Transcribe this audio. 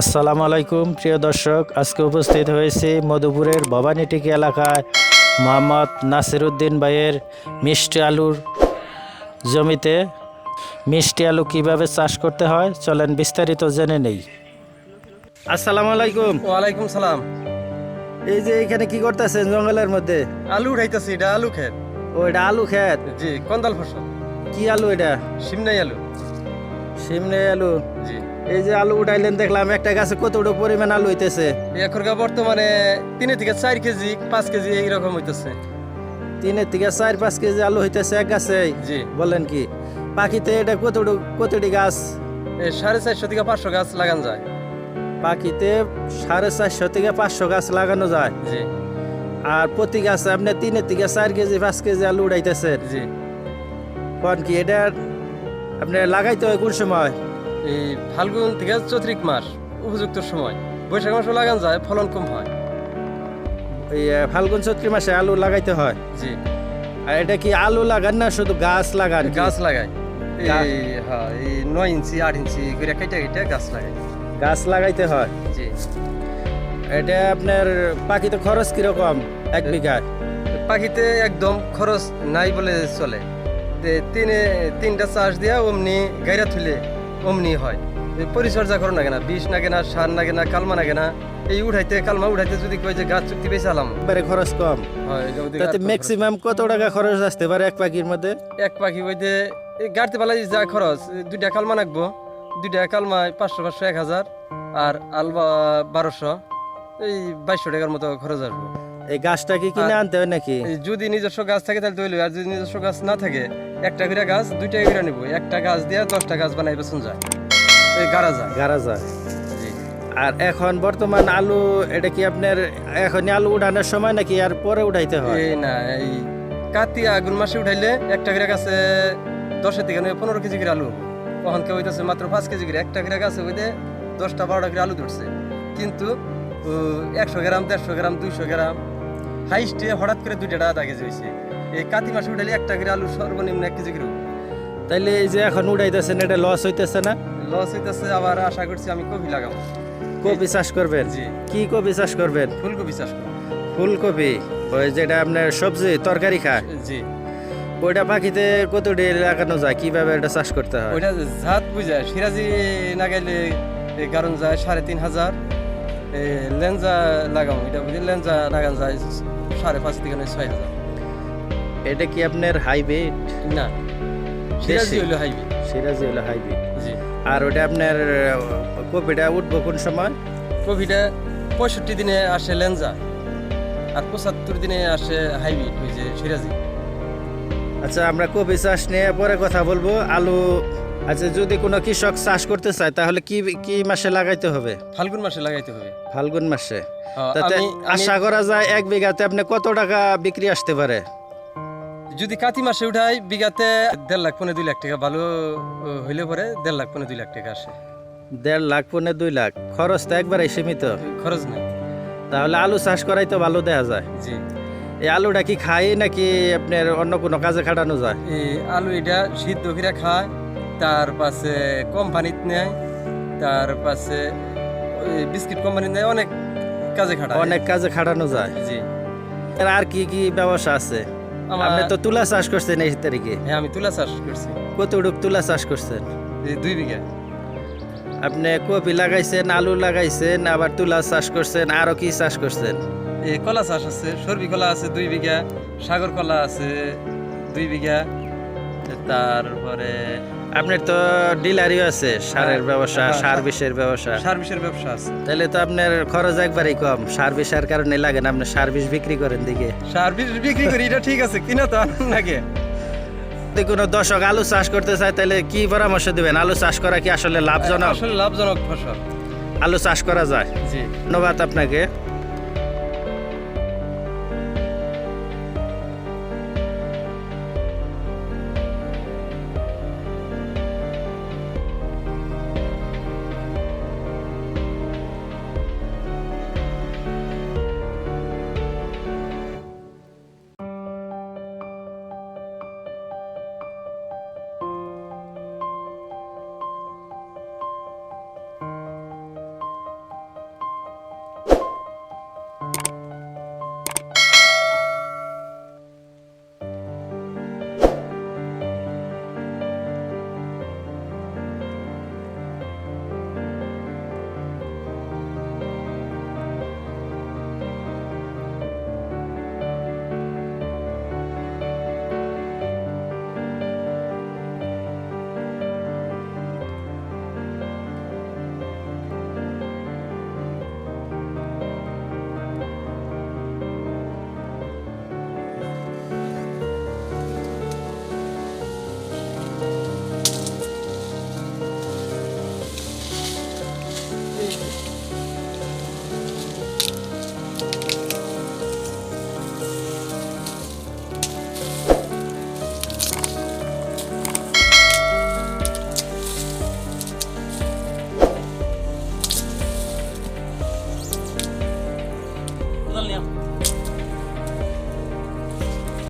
আসসালামু আলাইকুম প্রিয় দর্শক। আজকে উপস্থিত হয়েছি মধুপুরের ভবানীটিকি এলাকায় মোহাম্মদ নাসিরুদ্দিন ভাইয়ের মিষ্টি আলুর জমিতে। মিষ্টি আলু কীভাবে চাষ করতে হয় চলেন বিস্তারিত জেনে নেই। আসসালামু আলাইকুম। ওয়ালাইকুম সালাম। এই যে এখানে কি করতেছেন জঙ্গলের মধ্যে? আলু উঠাইতেছি এটা আলু খেত ও এটা আলু খেত জি কন্দাল ফসল। কি আলু এটা? সিমনাই আলু। সিমনে আলু? জি। এই যে আলু উঠাইলেন দেখলাম একটা গাছে কতটুকু পরিমাণ আলু হইতেছে। এখনকার বর্তমানে তিনে থেকে চার কেজি পাঁচ কেজি এইরকম হইতেছে। তিনের থেকে চার পাঁচ কেজি আলু হইতেছে এক গাছে? জি। বলেন কি পাখিতে এটা কতটুকু কতটি গাছ? সাড়ে চারশো থেকে পাঁচশো গাছ লাগানো যায়। পাখিতে সাড়ে চারশো থেকে পাঁচশো গাছ লাগানো যায়। জি। আর প্রতি গাছে আপনি তিনের থেকে চার কেজি পাঁচ কেজি আলু উড়াইতেছেন জি। কোন কি এটা আপনি লাগাইতে হয় কোন সময়? এই ফাল্গুন থেকে চৈত্রিক মাস উপযুক্ত সময়। বৈশাখ মাসও লাগান যায় ফলন কম হয়। এই ফাল্গুন চৈত্রিক মাসে আলু লাগাইতে হয়। জি। আর এটা কি আলু লাগান না শুধু গাছ লাগান গাছ লাগায় এই হ্যাঁ এই নয় ইঞ্চি আট ইঞ্চি করে কেটে কেটে গাছ লাগায় গাছ লাগাইতে হয়? জি। এটা আপনার পাখিতে খরচ কীরকম? এক বিঘায় পাখিতে একদম খরচ নাই বলে চলে। তিনে তিনটা চাষ দিয়া অমনি গাইরা থুলে অমনি হয়। পরিচর্যা করো না কেনা? বিষ না কেনা সার না কেনা কালমা না কেনা এই উঠাইতে কালমা উঠাইতে যদি কই যে গাছ চুক্তি বেশি আলাম। একবারে খরচ কম। হয় তাতে ম্যাক্সিমাম কত টাকা খরচ আসতে পারে এক পাখির মধ্যে? এক পাখি বইতে এই গাড়তে পালাই যা খরচ দুইটা কালমা নাকবো। দুইটা কালমায় পাঁচশো পাঁচশো এক হাজার আর আলবা বারোশো এই বাইশশো টাকার মতো খরচ আসব। এই গাছটা কি কিনে আনতে হয় নাকি? যদি নিজস্ব গাছ থাকে তাহলে তৈল আর যদি নিজস্ব গাছ না থাকে একটা করে গাছ দুইটা করে নিব। একটা গাছ দিয়ে দশটা গাছ বানাই বেসন যায়। এই গাড়া যায় গাড়া যায় আর এখন বর্তমান আলু এটা কি আপনার এখন আলু উঠানোর সময় নাকি আর পরে উঠাইতে হয়? এই না এই কাতি আগুন মাসে উঠাইলে একটা করে গাছে দশের থেকে নয় পনেরো কেজি করে আলু। কখন কেউ হইতেছে মাত্র পাঁচ কেজি করে। একটা করে গাছে হইতে দশটা বারোটা করে আলু ধরছে। কিন্তু একশো গ্রাম দেড়শো গ্রাম দুইশো গ্রাম হাইস্টে হঠাৎ করে দুইটা আধা কেজি হয়েছে এই কাতি মাসে উঠাইলে একটা করে আলু সর্বনিম্ন এক কেজি করে তাইলে এই যে এখন উঠাইতেছেন এটা লস হইতেছে না? লস হইতেছে আবার আশা করছি আমি কপি লাগাবো। কপি চাষ করবেন? জি। কি কপি চাষ করবেন? ফুলকপি চাষ করব। ফুলকপি? ওই যেটা আপনার সবজি তরকারি খায় জি। ওইটা পাখিতে কতটি লাগানো যায়? কীভাবে এটা চাষ করতে হয়? ওইটা জাত বুঝায়। সিরাজি না গেলে কারণ যায় সাড়ে তিন হাজার। এ লেঞ্জা লাগাম এটা বুঝি লেঞ্জা লাগানো যায়। সাড়ে পাঁচ থেকে নয় ছয় হাজার। এটা কি আপনার হাইব্রিড? না সিরাজি দেশি? হইল হাইবি সিরাজি হলো হাইব্রিড। জি। আর ওটা আপনার কপিটা উঠবো কোন সময়? কপিটা পঁয়ষট্টি দিনে আসে লেঞ্জা আর পঁচাত্তর দিনে আসে হাইব্রিড ওই যে সিরাজি। আচ্ছা আমরা কপি চাষ নিয়ে পরে কথা বলব। আলু আচ্ছা যদি কোনো কৃষক চাষ করতে চায় তাহলে কি কি মাসে লাগাইতে হবে? ফাল্গুন মাসে লাগাইতে হবে। ফাল্গুন মাসে? তাতে আশা করা যায় এক বিঘাতে আপনি কত টাকা বিক্রি আসতে পারে? যদি কাতি মাসে উঠাই বিঘাতে দেড় লাখ পনেরো দুই লাখ টাকা ভালো হইলে পরে দেড় লাখ পনেরো দুই লাখ টাকা আসে। দেড় লাখ পনেরো দুই লাখ। খরচ তো একবারে সীমিত। খরচ নাই। তাহলে আলু চাষ করাই তো ভালো দেয়া যায়। জি। এই আলুটা কি খাই নাকি আপনার অন্য কোনো কাজে খাটানো যায়? এই আলু এটা সিদ্ধ করে খায় তার পাশে কোম্পানিত নেয় তার পাশে বিস্কিট কোম্পানি নেয় অনেক কাজে খাটায়। অনেক কাজে খাটানো যায়। জি। আর কি কি ব্যবসা আছে? আপনি তো তুলা চাষ করছেন এই তারিখে। হ্যাঁ আমি তুলা চাষ করছি। কতটুক তুলা চাষ করছেন? এই দুই বিঘা। আপনি কপি লাগাইছেন আলু লাগাইছেন আবার তুলা চাষ করছেন আরও কি চাষ করছেন? এই কলা চাষ আছে সর্বি কলা আছে দুই বিঘা সাগর কলা আছে দুই বিঘা তারপরে আপনার তো ডিলারিও আছে সারের ব্যবসা হ্যাঁ, সার হ্যাঁ। বিষের ব্যবসা। সার্ভিসের ব্যবসা আছে। তাহলে তো আপনার খরচ একবারই কম সার বিষের কারণে লাগে না আপনি সার বিষ বিক্রি করেন দিকে। সার্ভিস বিক্রি করি এটা ঠিক আছে কিনা তো লাগে। যদি কোনো দর্শক আলু চাষ করতে চায় তাহলে কি পরামর্শ দিবেন? আলু চাষ করা কি আসলে লাভজনক? আসলে লাভজনক ফসল। আলু চাষ করা যায়? জি। ধন্যবাদ আপনাকে।